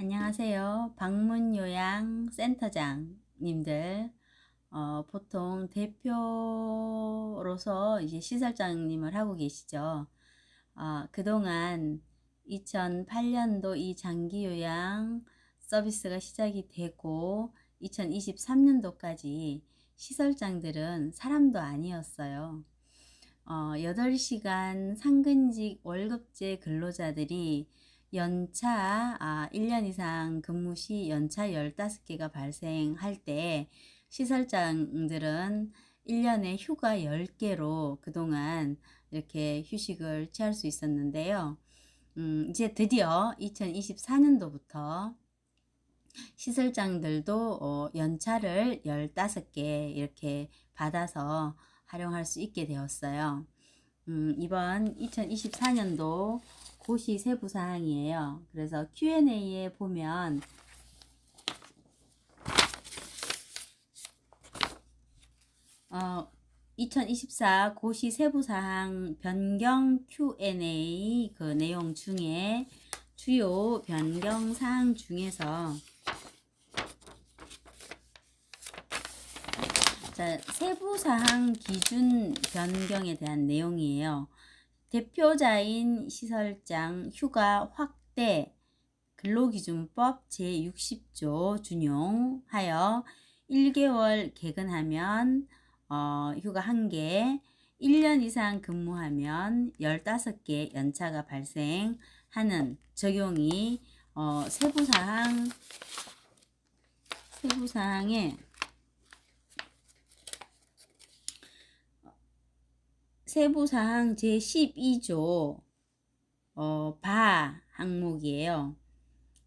안녕하세요. 방문요양센터장님들, 어, 보통 대표로서 이제 시설장님을 하고 계시죠. 어, 그동안 2008년도 이 장기요양 서비스가 시작이 되고 2023년도까지 시설장들은 사람도 아니었어요. 어, 8시간 상근직 월급제 근로자들이 연차 아, 1년 이상 근무 시 연차 15개가 발생할 때 시설장들은 1년에 휴가 10개로 그동안 이렇게 휴식을 취할 수 있었는데요. 음, 이제 드디어 2024년도부터 시설장들도 어, 연차를 15개 이렇게 받아서 활용할 수 있게 되었어요. 음, 이번 2024년도 고시 세부 사항이에요. 그래서 Q&A에 보면 어, 2024 고시 세부 사항 변경 Q&A 그 내용 중에 주요 변경 사항 중에서 자, 세부 사항 기준 변경에 대한 내용이에요. 대표자인 시설장 휴가 확대 근로기준법 제60조 준용하여 1개월 개근하면 어, 휴가 1개, 1년 이상 근무하면 15개 연차가 발생하는 적용이 어, 세부사항 세부사항에 세부사항 제12조 어, 바 항목이에요.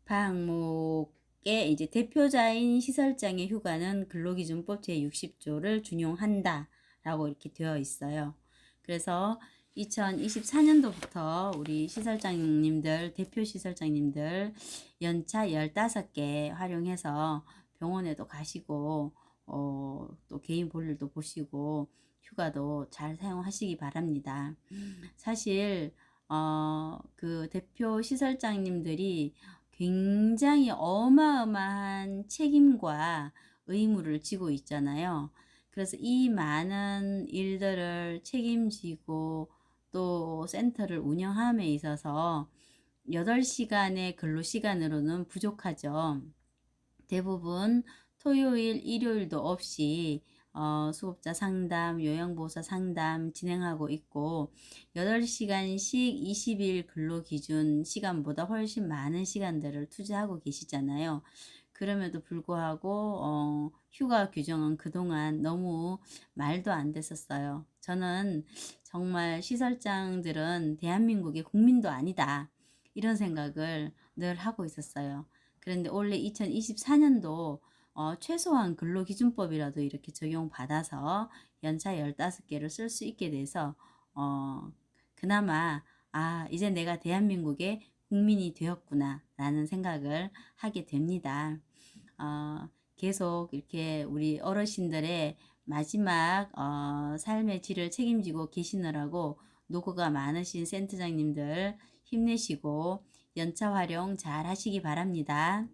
바 항목에 이제 대표자인 시설장의 휴가는 근로기준법 제60조를 준용한다 라고 이렇게 되어 있어요. 그래서 2024년도부터 우리 시설장님들, 대표 시설장님들 연차 15개 활용해서 병원에도 가시고 어, 또 개인 볼일도 보시고 휴가도 잘 사용하시기 바랍니다. 사실 어, 그 대표 시설장님들이 굉장히 어마어마한 책임과 의무를 지고 있잖아요. 그래서 이 많은 일들을 책임지고 또 센터를 운영함에 있어서 8시간의 근로 시간으로는 부족하죠. 대부분 토요일, 일요일도 없이 어, 수급자 상담, 요양보호사 상담 진행하고 있고 8시간씩 20일 근로 기준 시간보다 훨씬 많은 시간들을 투자하고 계시잖아요. 그럼에도 불구하고 어, 휴가 규정은 그동안 너무 말도 안 됐었어요. 저는 정말 시설장들은 대한민국의 국민도 아니다. 이런 생각을 늘 하고 있었어요. 그런데 올해 2024년도 어, 최소한 근로기준법이라도 이렇게 적용받아서 연차 15개를 쓸 수 있게 돼서 어, 그나마 아 이제 내가 대한민국의 국민이 되었구나 라는 생각을 하게 됩니다. 어, 계속 이렇게 우리 어르신들의 마지막 어, 삶의 질을 책임지고 계시느라고 노고가 많으신 센터장님들 힘내시고 연차 활용 잘 하시기 바랍니다.